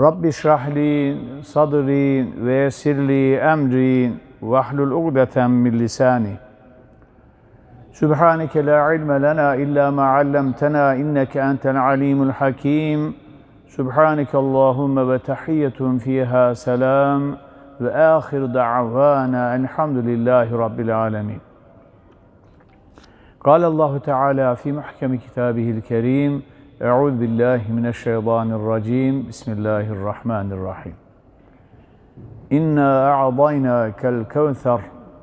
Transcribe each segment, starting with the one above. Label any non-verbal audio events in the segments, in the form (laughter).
Rabbi şrahli sadri ve yessirli emri ve ahlul ugdeten min lisani. Subhaneke la ilme lena illa ma allamtena inneke entel alimul hakim. Subhaneke Allahümme ve tahiyyetun fiha selam ve ahir da'vana elhamdülillahi rabbil alemin. قال الله تعالى في محكم كتابه الكريم Euzu billahi mineşşeytanirracim. Bismillahirrahmanirrahim. İnna a'daynâkel kevser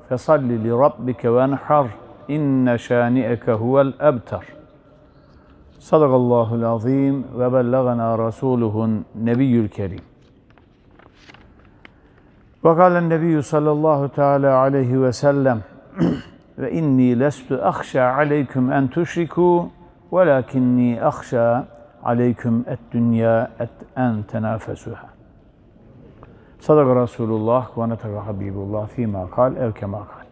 fesalli li rabbike venhar. İnne şani'eke huvel ebtar. Sadakallahul azim ve bellagana rasuluhun nebiyyül kerim. Ve kâlen nebiyyü sallallahu teala aleyhi ve sellem (clears throat) ve inni lestu ahşa aleyküm en tuşrikû aleyküm et dünya et en tenafesuha. Sadaka Resulullah ve netaka Habibullah fîmâ kal ev kemâ kal.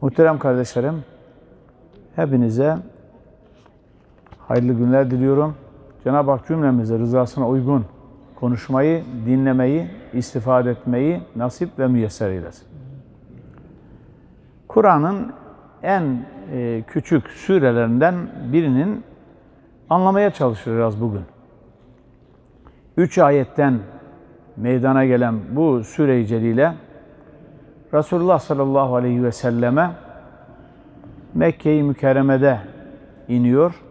Muhterem kardeşlerim, hepinize hayırlı günler diliyorum. Cenab-ı Hak cümlemize rızasına uygun konuşmayı, dinlemeyi, istifade etmeyi nasip ve müyesser eylesin. Kur'an'ın en e, küçük surelerinden birinin anlamaya çalışacağız bugün. Üç ayetten meydana gelen bu sure-i celile Resulullah sallallahu aleyhi ve selleme Mekke-i Mükerreme'de iniyor.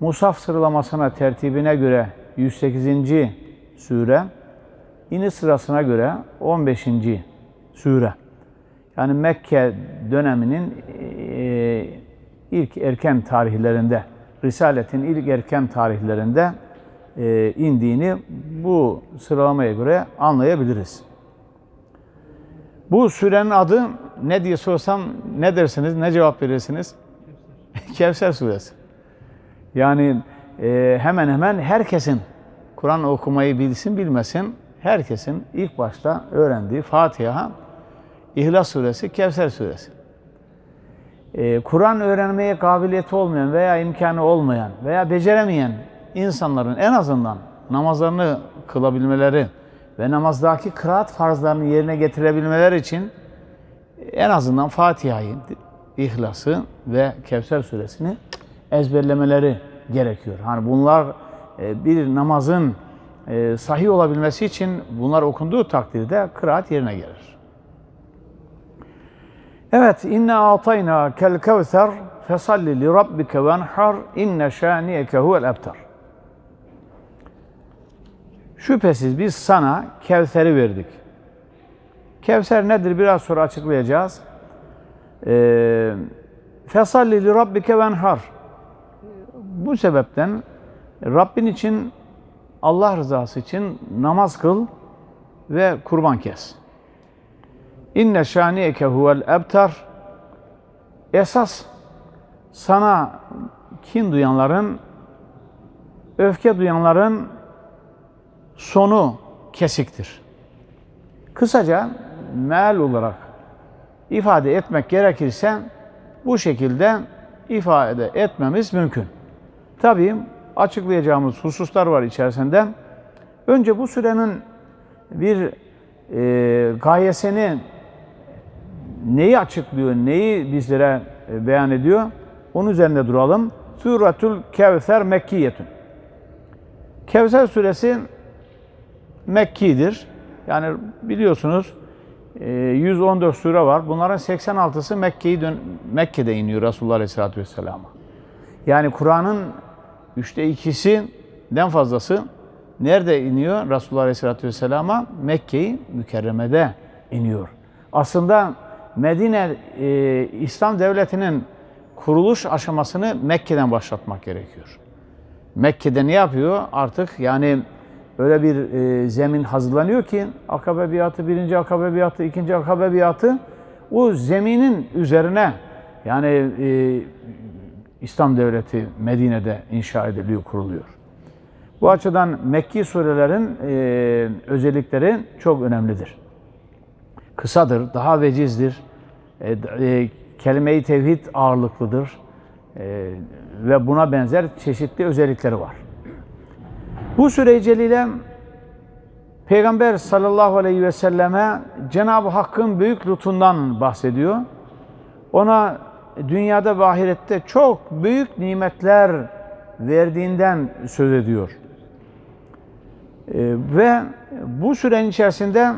Musaf sıralamasına tertibine göre 108. sure, iniş sırasına göre 15. sure. Yani Mekke döneminin e, ilk erken tarihlerinde, Risaletin ilk erken tarihlerinde e, indiğini bu sıralamaya göre anlayabiliriz. Bu sürenin adı ne diye sorsam ne dersiniz, ne cevap verirsiniz? (laughs) Kevser suresi. Yani e, hemen hemen herkesin Kur'an okumayı bilsin bilmesin, herkesin ilk başta öğrendiği Fatiha İhlas suresi, Kevser suresi. Ee, Kur'an öğrenmeye kabiliyeti olmayan veya imkanı olmayan veya beceremeyen insanların en azından namazlarını kılabilmeleri ve namazdaki kıraat farzlarını yerine getirebilmeleri için en azından Fatiha'yı, İhlas'ı ve Kevser suresini ezberlemeleri gerekiyor. Hani bunlar e, bir namazın e, sahih olabilmesi için bunlar okunduğu takdirde kıraat yerine gelir. Evet, inna atayna kel kevser fesalli li rabbike venhar inne şaniyeke huvel ebtar. Şüphesiz biz sana Kevser'i verdik. Kevser nedir biraz sonra açıklayacağız. Ee, fesalli li rabbike venhar. Bu sebepten Rabbin için Allah rızası için namaz kıl ve kurban kes. İnne şaniyeke huvel ebtar. Esas sana kin duyanların, öfke duyanların sonu kesiktir. Kısaca meal olarak ifade etmek gerekirse bu şekilde ifade etmemiz mümkün. Tabii açıklayacağımız hususlar var içerisinde. Önce bu sürenin bir e, gayesini neyi açıklıyor, neyi bizlere e, beyan ediyor? Onun üzerinde duralım. Suratul Kevser Mekkiyetun. Kevser suresi Mekki'dir. Yani biliyorsunuz 114 e, sure var. Bunların 86'sı Mekke'yi Mekke'de iniyor Resulullah Aleyhisselatü Vesselam'a. Yani Kur'an'ın üçte ikisinden fazlası nerede iniyor Resulullah Aleyhisselatü Vesselam'a? Mekke'yi mükerremede iniyor. Aslında Medine e, İslam devletinin kuruluş aşamasını Mekke'den başlatmak gerekiyor. Mekke'de ne yapıyor? Artık yani öyle bir e, zemin hazırlanıyor ki akabe biatı, birinci akabe biatı, ikinci akabe biatı o zeminin üzerine yani e, İslam devleti Medine'de inşa ediliyor, kuruluyor. Bu açıdan Mekki surelerin e, özellikleri çok önemlidir. Kısadır, daha vecizdir, e, e, kelime-i tevhid ağırlıklıdır e, ve buna benzer çeşitli özellikleri var. Bu süre celile Peygamber sallallahu aleyhi ve selleme Cenab-ı Hakk'ın büyük lütfundan bahsediyor. Ona dünyada ve ahirette çok büyük nimetler verdiğinden söz ediyor. Ee, ve bu sürenin içerisinde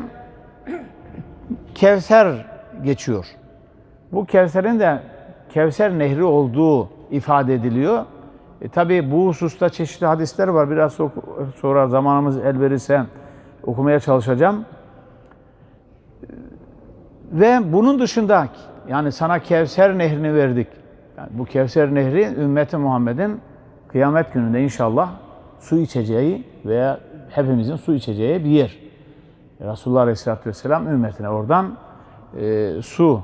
Kevser geçiyor. Bu Kevser'in de Kevser Nehri olduğu ifade ediliyor. E, Tabi bu hususta çeşitli hadisler var. Biraz so- sonra zamanımız el verirse okumaya çalışacağım. Ve bunun dışında yani sana Kevser Nehri'ni verdik. Yani bu Kevser Nehri ümmeti Muhammed'in kıyamet gününde inşallah su içeceği veya hepimizin su içeceği bir yer. Resulullah Aleyhisselatü Vesselam ümmetine oradan e, su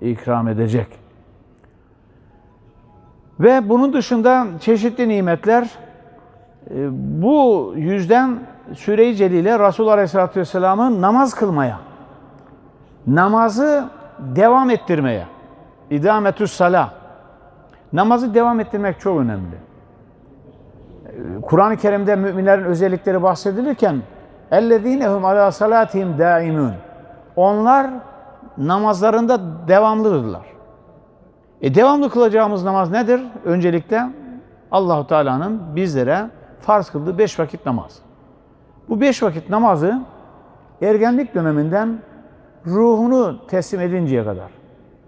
ikram edecek. Ve bunun dışında çeşitli nimetler e, bu yüzden Süre-i Celil'e Resulullah Aleyhisselatü Vesselam'ın namaz kılmaya, namazı devam ettirmeye, idametüs salah, namazı devam ettirmek çok önemli. E, Kur'an-ı Kerim'de müminlerin özellikleri bahsedilirken اَلَّذ۪ينَ هُمْ عَلَى صَلَاتِهِمْ دَائِمُونَ Onlar namazlarında devamlıdırlar. E devamlı kılacağımız namaz nedir? Öncelikle Allahu Teala'nın bizlere farz kıldığı beş vakit namaz. Bu beş vakit namazı ergenlik döneminden ruhunu teslim edinceye kadar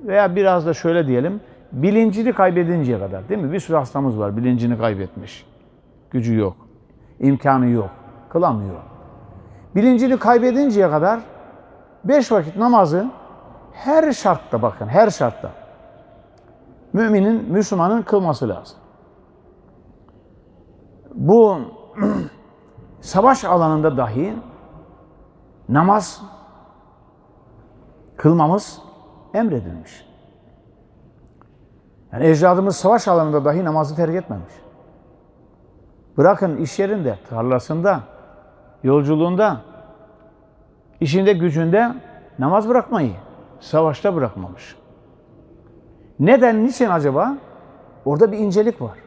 veya biraz da şöyle diyelim bilincini kaybedinceye kadar değil mi? Bir sürü hastamız var bilincini kaybetmiş. Gücü yok, imkanı yok, kılamıyor. Bilincini kaybedinceye kadar beş vakit namazı her şartta bakın her şartta müminin, Müslümanın kılması lazım. Bu (clears throat) savaş alanında dahi namaz kılmamız emredilmiş. Yani ecdadımız savaş alanında dahi namazı terk etmemiş. Bırakın iş yerinde, tarlasında, yolculuğunda, işinde, gücünde namaz bırakmayı savaşta bırakmamış. Neden, niçin acaba? Orada bir incelik var.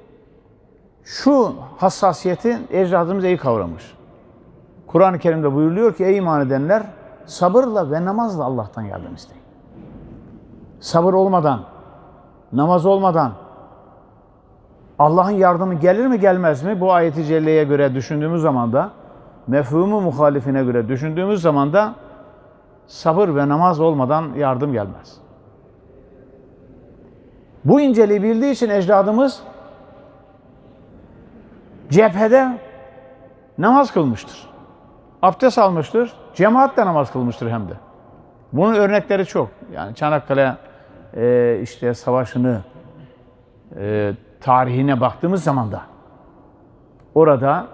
Şu hassasiyeti ecdadımız iyi kavramış. Kur'an-ı Kerim'de buyuruluyor ki ey iman edenler sabırla ve namazla Allah'tan yardım isteyin. Sabır olmadan, namaz olmadan Allah'ın yardımı gelir mi gelmez mi? Bu ayeti celleye göre düşündüğümüz zaman da mefhumu muhalifine göre düşündüğümüz zaman da sabır ve namaz olmadan yardım gelmez. Bu inceliği bildiği için ecdadımız cephede namaz kılmıştır. Abdest almıştır. Cemaatle namaz kılmıştır hem de. Bunun örnekleri çok. Yani Çanakkale e, işte savaşını e, tarihine baktığımız zaman da orada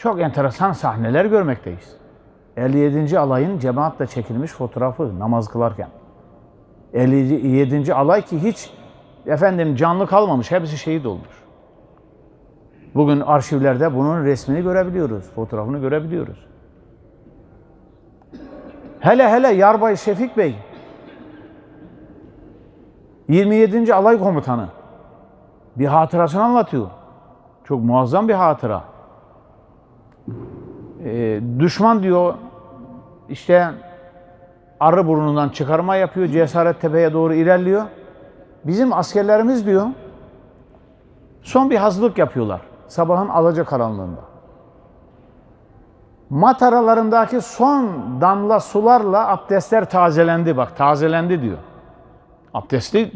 çok enteresan sahneler görmekteyiz. 57. alayın cemaatle çekilmiş fotoğrafı namaz kılarken. 57. alay ki hiç efendim canlı kalmamış. Hepsi şehit olmuş. Bugün arşivlerde bunun resmini görebiliyoruz, fotoğrafını görebiliyoruz. Hele hele Yarbay Şefik Bey 27. Alay Komutanı bir hatırasını anlatıyor. Çok muazzam bir hatıra. Ee, düşman diyor işte arı burnundan çıkarma yapıyor, Cesaret Tepe'ye doğru ilerliyor. Bizim askerlerimiz diyor son bir hazırlık yapıyorlar sabahın alaca karanlığında. Mataralarındaki son damla sularla abdestler tazelendi bak tazelendi diyor. Abdestli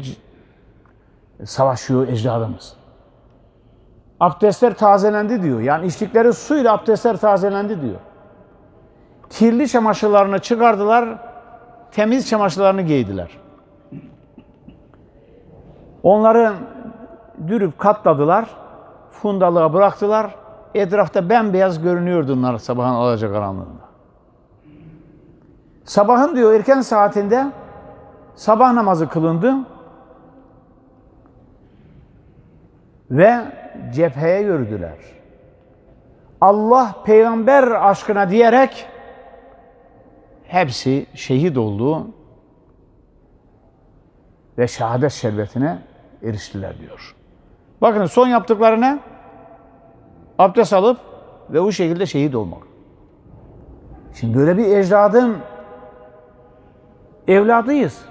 savaşıyor ecdadımız. Abdestler tazelendi diyor. Yani içtikleri suyla abdestler tazelendi diyor. Kirli çamaşırlarını çıkardılar, temiz çamaşırlarını giydiler. Onları dürüp katladılar, fundalığa bıraktılar. etrafta bembeyaz görünüyordu onlar sabahın alacakaranlığında. Sabahın diyor erken saatinde sabah namazı kılındı ve cepheye yürüdüler. Allah peygamber aşkına diyerek hepsi şehit oldu ve şehadet şerbetine eriştiler diyor. Bakın son yaptıkları ne? Abdest alıp ve bu şekilde şehit olmak. Şimdi böyle bir ecdadın evladıyız.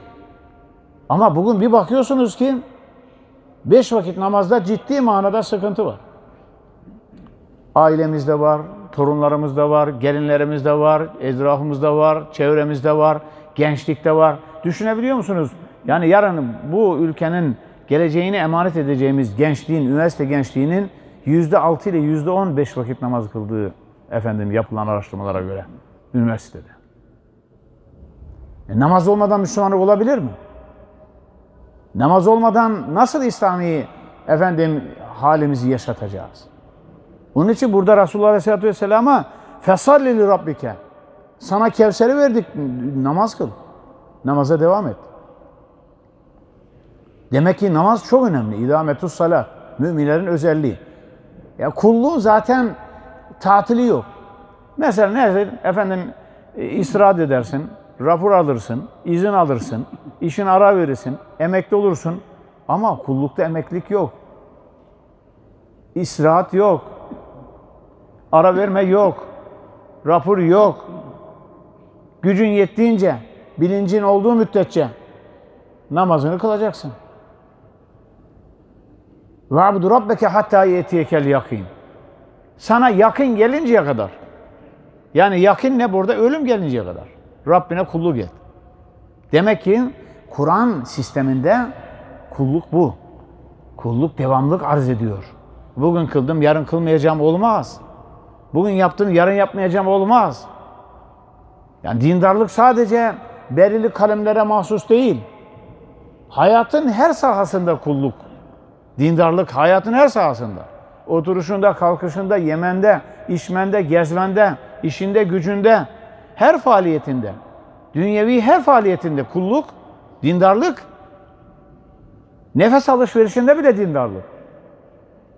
Ama bugün bir bakıyorsunuz ki beş vakit namazda ciddi manada sıkıntı var. Ailemizde var, torunlarımızda var, gelinlerimizde var, etrafımızda var, çevremizde var, gençlikte var. Düşünebiliyor musunuz? Yani yarın bu ülkenin geleceğini emanet edeceğimiz gençliğin, üniversite gençliğinin yüzde altı ile yüzde on beş vakit namaz kıldığı efendim yapılan araştırmalara göre üniversitede. E, namaz olmadan Müslümanlık olabilir mi? Namaz olmadan nasıl İslami efendim halimizi yaşatacağız? Onun için burada Resulullah Aleyhisselatü Vesselam'a fesalli li rabbike sana Kevser'i verdik namaz kıl. Namaza devam et. Demek ki namaz çok önemli. İdametus salat. Müminlerin özelliği. Ya kulluğun zaten tatili yok. Mesela nerede efendim e, istirahat edersin, rapor alırsın, izin alırsın, işin ara verirsin, emekli olursun. Ama kullukta emeklilik yok. İstirahat yok. Ara verme yok. Rapor yok. Gücün yettiğince, bilincin olduğu müddetçe namazını kılacaksın. Ve'abdu rabbeke hatta yetiyekel yakin. Sana yakın gelinceye kadar. Yani yakın ne burada? Ölüm gelinceye kadar. Rabbine kulluk et. Demek ki Kur'an sisteminde kulluk bu. Kulluk devamlık arz ediyor. Bugün kıldım, yarın kılmayacağım olmaz. Bugün yaptım, yarın yapmayacağım olmaz. Yani dindarlık sadece belirli kalemlere mahsus değil. Hayatın her sahasında kulluk. Dindarlık hayatın her sahasında. Oturuşunda, kalkışında, yemende, içmende, gezmende, işinde, gücünde, her faaliyetinde, dünyevi her faaliyetinde kulluk, dindarlık, nefes alışverişinde bile dindarlık.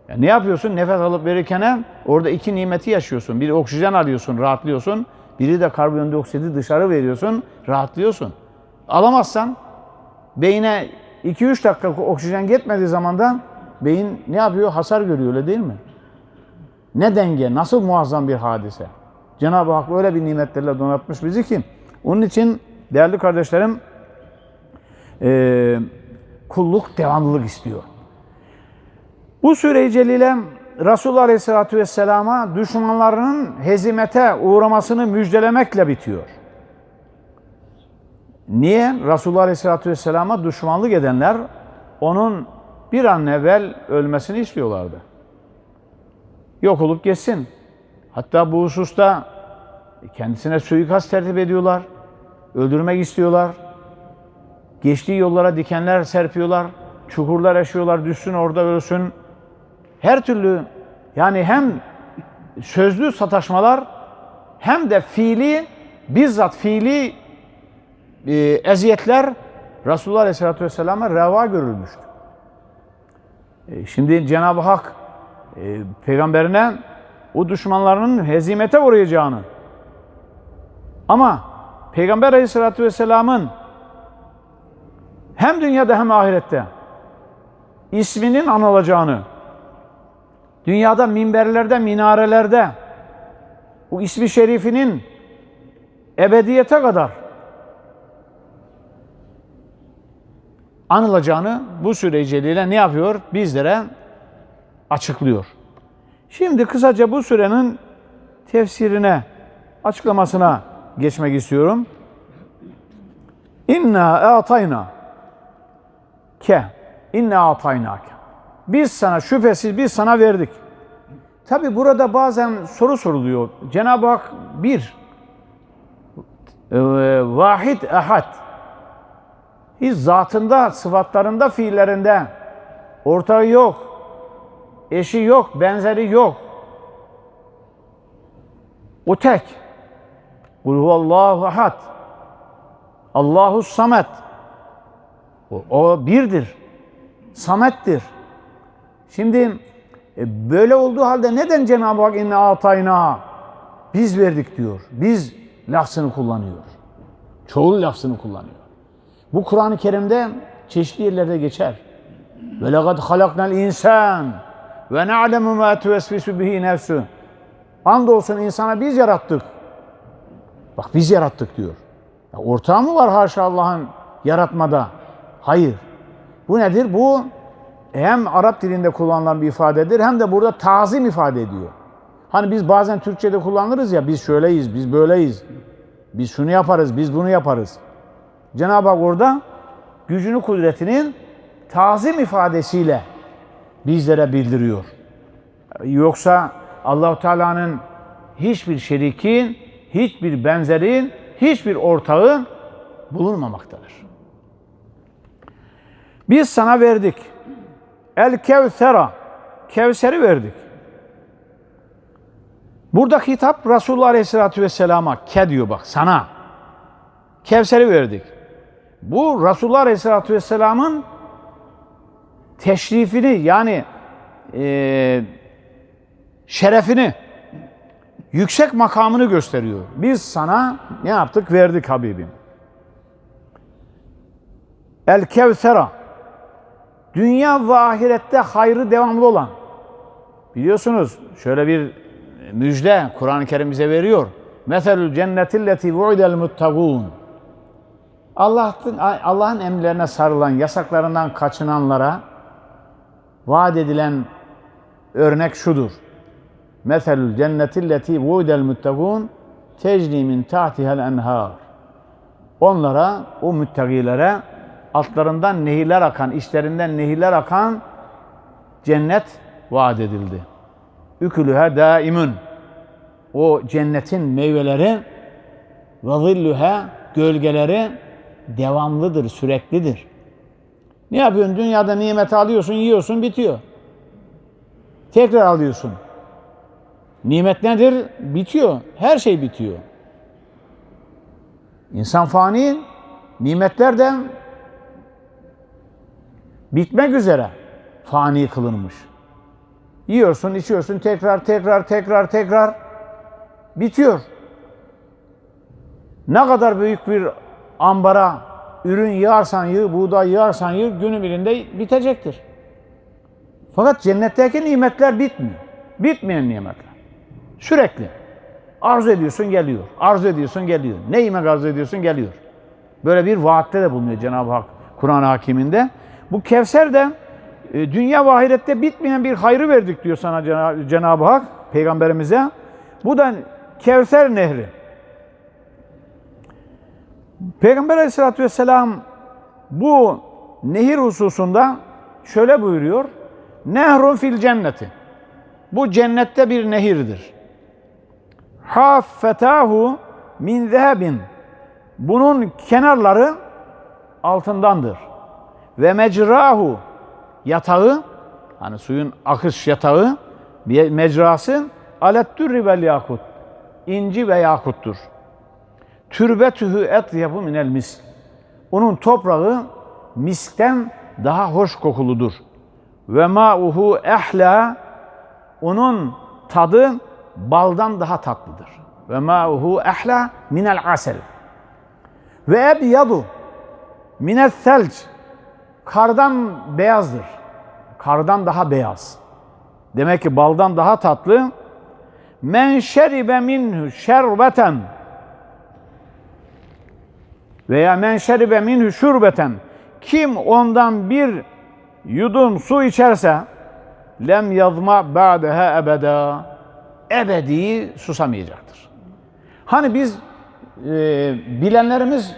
Yani ne yapıyorsun? Nefes alıp verirken orada iki nimeti yaşıyorsun. Biri oksijen alıyorsun, rahatlıyorsun. Biri de karbondioksidi dışarı veriyorsun, rahatlıyorsun. Alamazsan beyine 2-3 dakika oksijen gitmediği zaman da beyin ne yapıyor? Hasar görüyor öyle değil mi? Ne denge, nasıl muazzam bir hadise. Cenab-ı Hak öyle bir nimetlerle donatmış bizi ki. Onun için değerli kardeşlerim e, kulluk devamlılık istiyor. Bu sure-i celile Resulullah Aleyhisselatü Vesselam'a düşmanlarının hezimete uğramasını müjdelemekle bitiyor. Niye? Resulullah Aleyhisselatü Vesselam'a düşmanlık edenler onun bir an evvel ölmesini istiyorlardı. Yok olup geçsin. Hatta bu hususta kendisine suikast tertip ediyorlar. Öldürmek istiyorlar. Geçtiği yollara dikenler serpiyorlar. Çukurlar eşiyorlar, düşsün orada ölsün. Her türlü yani hem sözlü sataşmalar hem de fiili bizzat fiili e, eziyetler Resulullah Aleyhisselatü Vesselam'a reva görülmüştü. E, şimdi Cenab-ı Hak e, peygamberine o düşmanlarının hezimete uğrayacağını ama Peygamber Aleyhisselatü Vesselam'ın hem dünyada hem ahirette isminin anılacağını, dünyada minberlerde, minarelerde bu ismi şerifinin ebediyete kadar anılacağını bu süre celile ne yapıyor? Bizlere açıklıyor. Şimdi kısaca bu sürenin tefsirine, açıklamasına geçmek istiyorum. İnna atayna ke inna ataynake. Biz sana şüphesiz biz sana verdik. Tabi burada bazen soru soruluyor. Cenab-ı Hak bir, e, vahid ehad. Hiç zatında, sıfatlarında, fiillerinde ortağı yok, eşi yok, benzeri yok. O tek. Kul huvallahu ahad. Allahu samet. O, o birdir. Samettir. Şimdi e, böyle olduğu halde neden Cenab-ı Hak inne atayna biz verdik diyor. Biz lafzını kullanıyor. Çoğul lafzını kullanıyor. Bu Kur'an-ı Kerim'de çeşitli yerlerde geçer. Ve lekad halaknal insan ve na'lemu ma tuvesvisu bihi nefsu. Andolsun insana biz yarattık. Bak biz yarattık diyor. Ya ortağı mı var haşa Allah'ın yaratmada? Hayır. Bu nedir? Bu hem Arap dilinde kullanılan bir ifadedir hem de burada tazim ifade ediyor. Hani biz bazen Türkçe'de kullanırız ya biz şöyleyiz, biz böyleyiz. Biz şunu yaparız, biz bunu yaparız. Cenab-ı Hak orada gücünü, kudretinin tazim ifadesiyle bizlere bildiriyor. Yoksa Allahu Teala'nın hiçbir şerikin, hiçbir benzerin, hiçbir ortağın bulunmamaktadır. Biz sana verdik. El Kevsera. Kevser'i verdik. Burada hitap Resulullah Aleyhisselatü Vesselam'a ke diyor bak sana. Kevser'i verdik. Bu Resulullah Aleyhisselatü Vesselam'ın teşrifini yani e, şerefini, yüksek makamını gösteriyor. Biz sana ne yaptık? Verdik Habibim. El Kevsera. Dünya ve ahirette hayrı devamlı olan. Biliyorsunuz şöyle bir müjde Kur'an-ı Kerim bize veriyor. Meselül cennetilleti vu'idel muttagûn. Allah'ın Allah'ın emirlerine sarılan, yasaklarından kaçınanlara vaat edilen örnek şudur. Meselül cennetilleti vu'idel muttagûn tecri min tahtihel enhar. Onlara, o müttegilere altlarından nehirler akan, içlerinden nehirler akan cennet vaat edildi. Ükülühe daimun. O cennetin meyveleri ve zilluha gölgeleri devamlıdır, süreklidir. Ne yapıyorsun? Dünyada nimet alıyorsun, yiyorsun, bitiyor. Tekrar alıyorsun. Nimet nedir? Bitiyor. Her şey bitiyor. İnsan fani, nimetler de bitmek üzere fani kılınmış. Yiyorsun, içiyorsun, tekrar, tekrar, tekrar, tekrar bitiyor. Ne kadar büyük bir ambara ürün yığarsan yığ, buğday yığarsan yığ, günü birinde bitecektir. Fakat cennetteki nimetler bitmiyor. Bitmeyen nimetler. Sürekli. Arzu ediyorsun geliyor. Arzu ediyorsun geliyor. Ne yemek arzu ediyorsun geliyor. Böyle bir vaatte de bulunuyor Cenab-ı Hak Kur'an hakiminde. Bu Kevser de e, dünya ve ahirette bitmeyen bir hayrı verdik diyor sana Cenab-ı Hak peygamberimize. Bu da Kevser Nehri. Peygamber Aleyhisselatü Vesselam bu nehir hususunda şöyle buyuruyor. Nehrun fil cenneti. Bu cennette bir nehirdir. Haffetahu min zehebin. Bunun kenarları altındandır. Ve mecrahu yatağı hani suyun akış yatağı mecrası alettürri vel yakut. inci ve yakuttur. Türbetühü et yapı minel misk. Onun toprağı miskten daha hoş kokuludur. Ve ma'uhu ehla onun tadı baldan daha tatlıdır. Ve ma'uhu ehla minel asel. Ve ebyadu minel selc kardan beyazdır. Kardan daha beyaz. Demek ki baldan daha tatlı. Men şeribe minhu şerbeten veya men şeribe minhu şurbeten kim ondan bir yudum su içerse lem yazma ba'deha ebeda ebedi susamayacaktır. Hani biz e, bilenlerimiz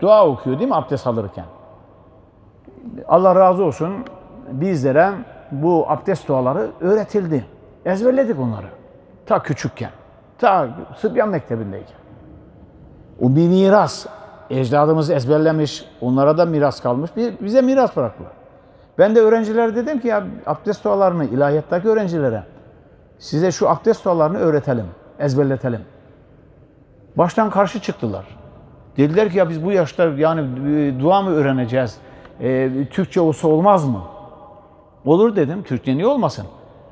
dua okuyor değil mi abdest alırken? Allah razı olsun bizlere bu abdest duaları öğretildi. Ezberledik onları. Ta küçükken. Ta Sıbyan Mektebi'ndeyken. O bir miras. Ecdadımız ezberlemiş, onlara da miras kalmış. Bize miras bıraktılar. Ben de öğrencilere dedim ki ya abdest dualarını ilahiyattaki öğrencilere size şu abdest dualarını öğretelim, ezberletelim. Baştan karşı çıktılar. Dediler ki ya biz bu yaşta yani e, dua mı öğreneceğiz? E, Türkçe olsa olmaz mı? Olur dedim. Türkçe niye olmasın?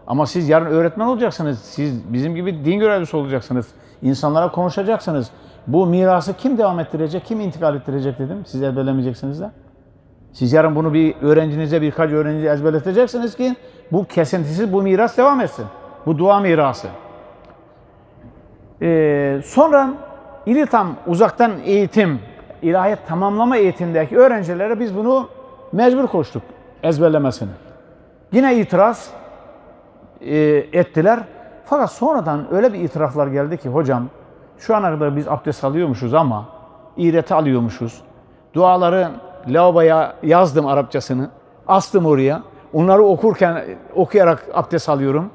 Ama siz yarın öğretmen olacaksınız. Siz bizim gibi din görevlisi olacaksınız. İnsanlara konuşacaksınız. Bu mirası kim devam ettirecek, kim intikal ettirecek dedim. Siz ezberlemeyeceksiniz de. Siz yarın bunu bir öğrencinize, birkaç öğrenciye ezberleteceksiniz ki bu kesintisiz bu miras devam etsin. Bu dua mirası. Ee, sonra İlitam uzaktan eğitim, ilahiyat tamamlama eğitimdeki öğrencilere biz bunu mecbur koştuk ezberlemesini. Yine itiraz e, ettiler. Fakat sonradan öyle bir itiraflar geldi ki hocam şu ana kadar biz abdest alıyormuşuz ama iğreti alıyormuşuz. Duaları lavaboya yazdım Arapçasını. Astım oraya. Onları okurken okuyarak abdest alıyorum.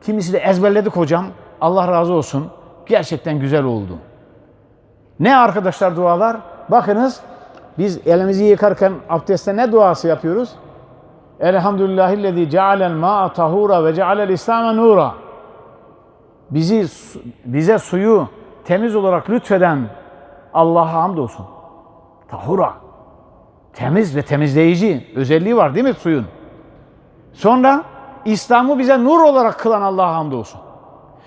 Kimisi de ezberledik hocam. Allah razı olsun. Gerçekten güzel oldu. Ne arkadaşlar dualar? Bakınız biz elimizi yıkarken abdestte ne duası yapıyoruz? Elhamdülillahillezî cealel ma'a tahura ve cealel İslam'a nura. Bizi bize suyu temiz olarak lütfeden Allah'a hamdolsun. Tahura. Temiz ve temizleyici özelliği var değil mi suyun? Sonra İslam'ı bize nur olarak kılan Allah'a hamdolsun.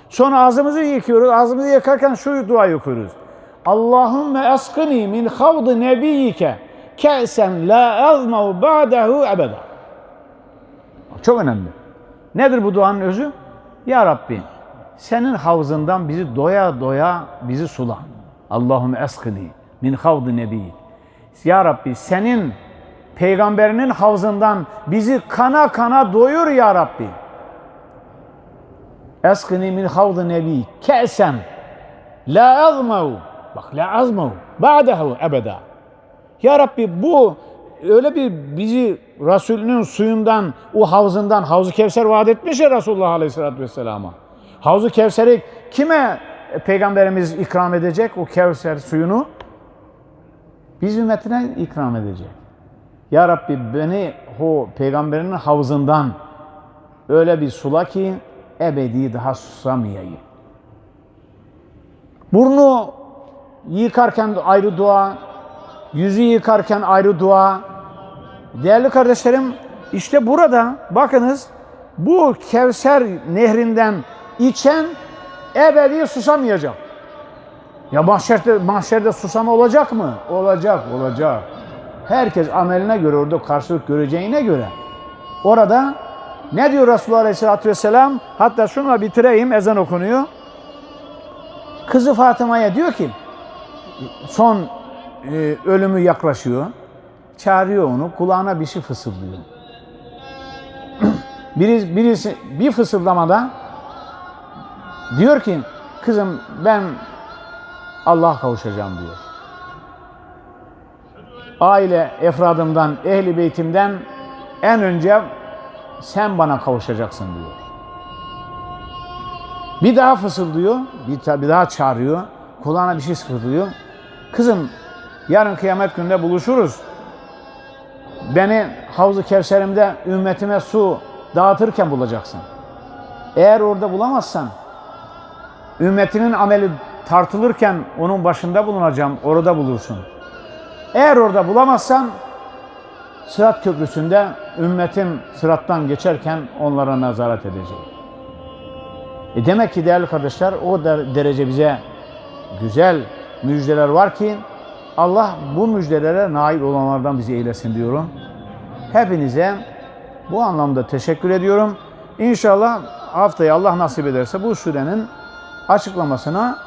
Sonra ağzımızı yıkıyoruz. Ağzımızı yıkarken şu duayı okuyoruz. Allahümme eskini min havdı nebiyike ke'sen la azmav ba'dehu ebeda. Çok önemli. Nedir bu duanın özü? Ya Rabbi senin havzından bizi doya doya bizi sula. Allahümme eskini min havdı nebiyik. Ya Rabbi senin peygamberinin havzından bizi kana kana doyur ya Rabbi. Eskini min havdı nebi ke'sen la azmav bak la azmav ba'dehu ebeda. Ya Rabbi bu öyle bir bizi Resulünün suyundan, o havzından, Havzu Kevser vaat etmiş ya Resulullah Aleyhisselatü Vesselam'a. Havzu Kevser'i kime Peygamberimiz ikram edecek o Kevser suyunu? Biz ümmetine ikram edecek. Ya Rabbi beni o peygamberinin havzından öyle bir sula ki ebedi daha susamayayım. Burnu yıkarken ayrı dua, yüzü yıkarken ayrı dua. Değerli kardeşlerim işte burada bakınız bu Kevser nehrinden içen ebedi susamayacak. Ya mahşerde, mahşerde susama olacak mı? Olacak, olacak. Herkes ameline göre orada karşılık göreceğine göre. Orada ne diyor Resulullah Aleyhisselatü Vesselam? Hatta şunla bitireyim, ezan okunuyor. Kızı Fatıma'ya diyor ki, son e, ölümü yaklaşıyor. Çağırıyor onu, kulağına bir şey fısıldıyor. (clears throat) birisi, birisi bir fısıldamada diyor ki, kızım ben Allah'a kavuşacağım diyor. Aile efradımdan, ehli beytimden en önce sen bana kavuşacaksın diyor. Bir daha fısıldıyor, bir, bir daha çağırıyor, kulağına bir şey fısıldıyor. Kızım yarın kıyamet gününde buluşuruz. Beni Havzu Kevserim'de ümmetime su dağıtırken bulacaksın. Eğer orada bulamazsan ümmetinin ameli tartılırken onun başında bulunacağım, orada bulursun. Eğer orada bulamazsan Sırat Köprüsü'nde ümmetim sırattan geçerken onlara nazaret edecek. E demek ki değerli kardeşler o derece bize güzel müjdeler var ki Allah bu müjdelere nail olanlardan bizi eylesin diyorum. Hepinize bu anlamda teşekkür ediyorum. İnşallah haftaya Allah nasip ederse bu surenin açıklamasına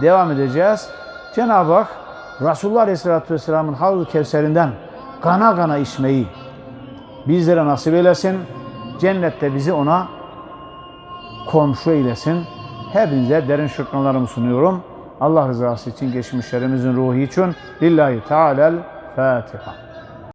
devam edeceğiz. Cenab-ı Hak Resulullah Aleyhisselatü Vesselam'ın Havzu Kevser'inden kana kana içmeyi bizlere nasip eylesin. Cennette bizi ona komşu eylesin. Hepinize derin şükranlarımı sunuyorum. Allah rızası için geçmişlerimizin ruhu için Lillahi Teala'l Fatiha.